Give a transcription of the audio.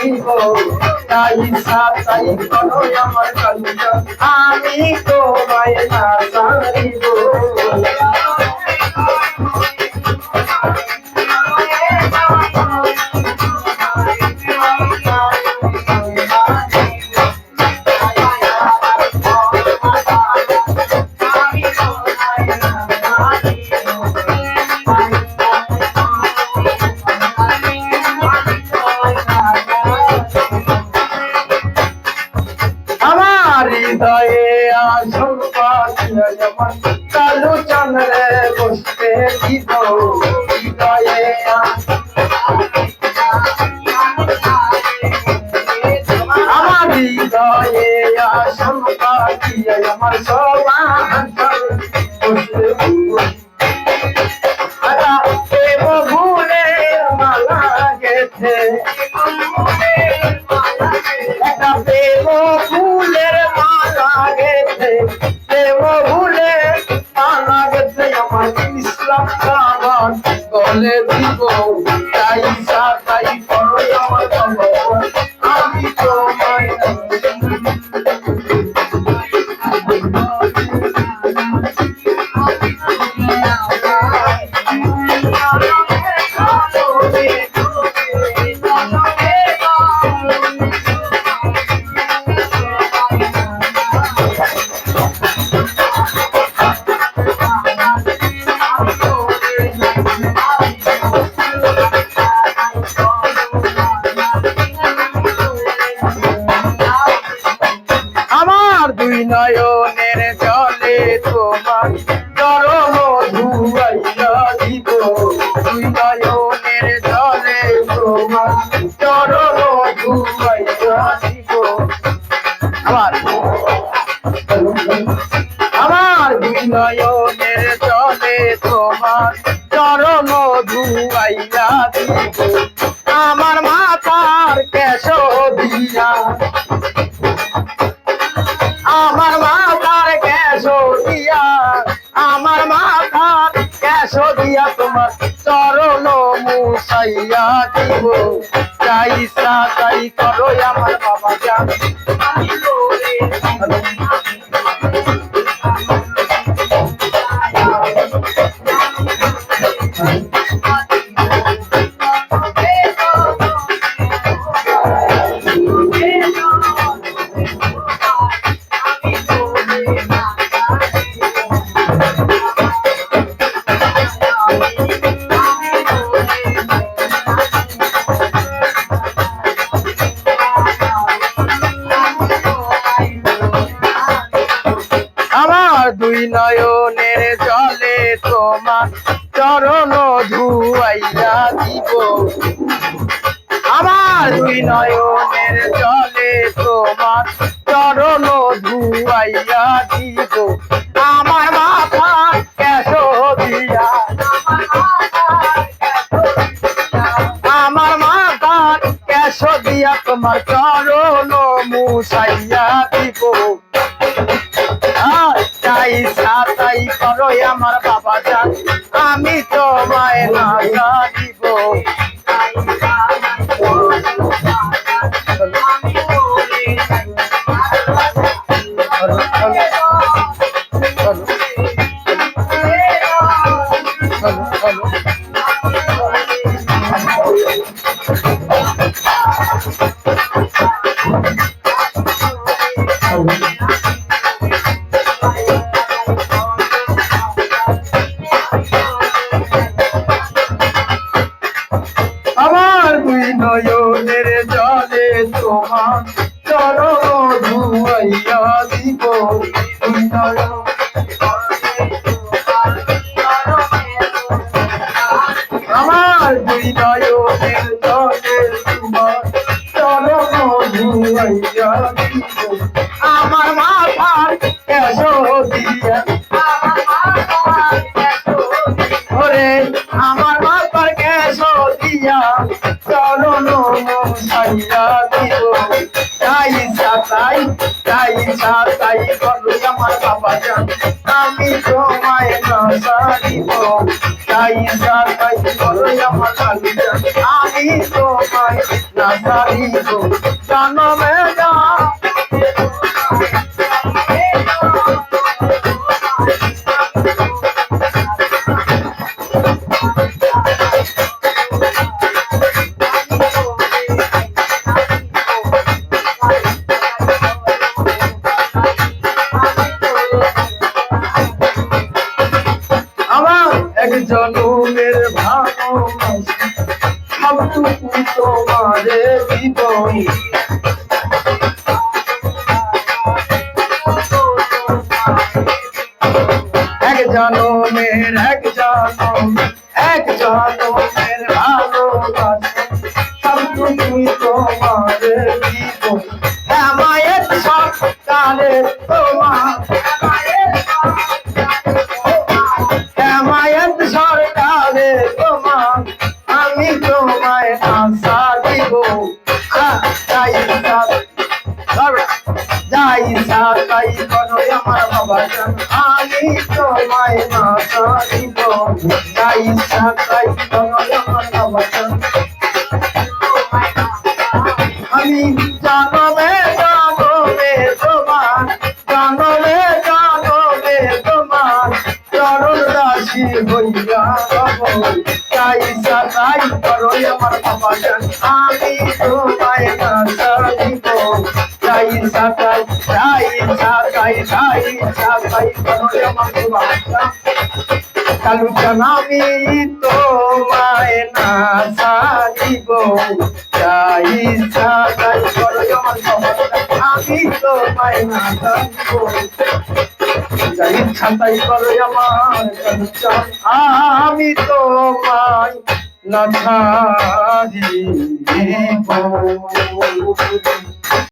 দিব তাই সাতাই করো আমার কালিয়া আমি তোমায় না সারিব আমার হৃদয়ে আসল পাখিয়া আমার দিব ভুলে ফুলের মালা গেছে? প্রেম ফুলে মালা গেছে? ইসলাম গলে দিব নয়নের জলে তোমার চরম ধুয়াইয়া দিব দুই নয়নের জলে তোমার চরম ধুয়াইয়া দিব আমার দিয়া তোমার চরণ মুসাইয়া দিব। চাই সাই করো আমার বাবা জান। দুই নয়নের জলে তোমার চরণ ধুয়াইয়া দিব। আমার দুই নয়নের জলে তোমার চরণ ধুয়াইয়া দিব। আমার মাথা কেশ দিয়া। আমার মাথা কেশ দিয়া তোমার চরণ আমার বাবা যান আমি তোমায় না জানিব আমার আমার দুই নয়নের জলে তোমার আমার মাথার কেশ দিয়া। আমার মাথার কেশ দিয়া। চরণ সাইয়া দিব তাই সাতাই করো আমার বাবা জান। আমি তোমায় না সারিব যাই সাতাই করু আমার কালী জান। আমি তোমায় না সারিব জানো সবটুকু তোমারে এক জনমের, এক জনম এক জনমের ভালোবাসি। সবটুকু তোমারে দিব হ্যাঁ মায়ের সকালে তোমার। হেমায়ত সরকারে তোমার। আমি তোমায় আশা দিব। যাই সাথ যাই সাথাই করো আমার বাবা আমি তোমায় আশা দিব। যাই সাথাই করো আমার বাবা আমি জানবে জানবে তোমার জানবে জানবে তোমার। চরণ দাসী হইয়া তাই সাতাই আমার বাবা জান, আমি তোমায় না সারিব তাই সাতাই তাই সাতাই তাই সাতাই করো আমার বাবা জান কালুচান আমি তোমায় না সারিব যাই সাজাই করো আমার খবর আমি তোমায় না সারিব যাই ছাতাই করো আমার কালুচান আমি তোমায় না সারিব